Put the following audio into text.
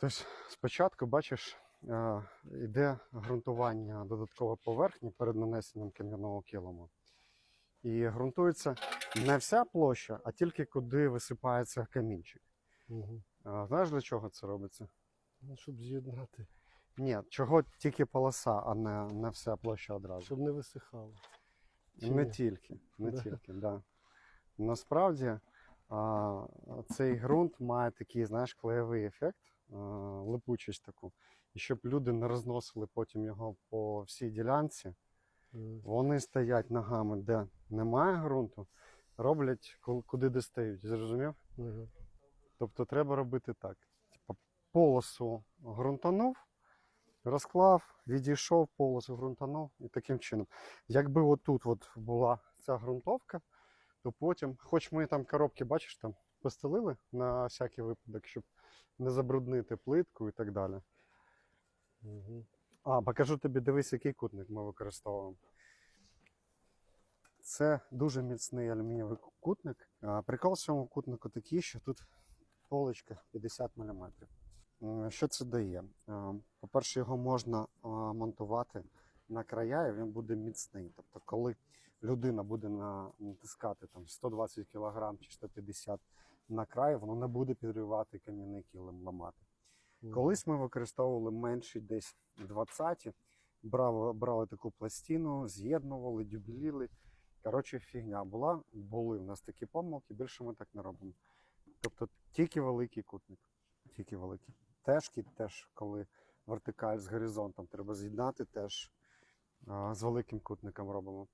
Тобто спочатку, бачиш, е, йде ґрунтування додаткової поверхні перед нанесенням кам'яного килиму. І ґрунтується не вся площа, а тільки куди висипається камінчик. Угу. Знаєш, для чого це робиться? Ну, щоб з'єднати, Ні, чого тільки полоса, а не, не вся площа одразу. щоб не висихало. Чи Не ні? тільки, не Да. тільки, да. Насправді цей ґрунт має такий, знаєш, клеєвий ефект, липучість таку. І щоб люди не розносили потім його по всій ділянці, вони стоять ногами, де немає ґрунту, роблять куди достають. Зрозумів? Тобто треба робити так. Типа полосу ґрунтанув, розклав, відійшов, полосу ґрунтанув і таким чином. Якби отут от була ця ґрунтовка, то потім, хоч ми там коробки, бачиш, там постелили на всякий випадок, щоб не забруднити плитку і так далі. Угу. А, покажу тобі, дивись, який кутник ми використовуємо. Це дуже міцний алюмінієвий кутник. Прикол в цьому кутнику такий, що тут полочка 50 мм. Що це дає? По-перше, його можна монтувати на края, і він буде міцний. Тобто, коли людина буде натискати там 120 кг чи 150 на край, воно не буде підривати кам'яний килим ламати. Колись ми використовували менші десь 20, брали, брали таку пластину, з'єднували, дюбліли. Коротше, фігня була, були в нас такі помилки, більше ми так не робимо. Тобто тільки великий кутник. Тільки великий. Тежки теж, коли вертикаль з горизонтом треба з'єднати, теж з великим кутником робимо.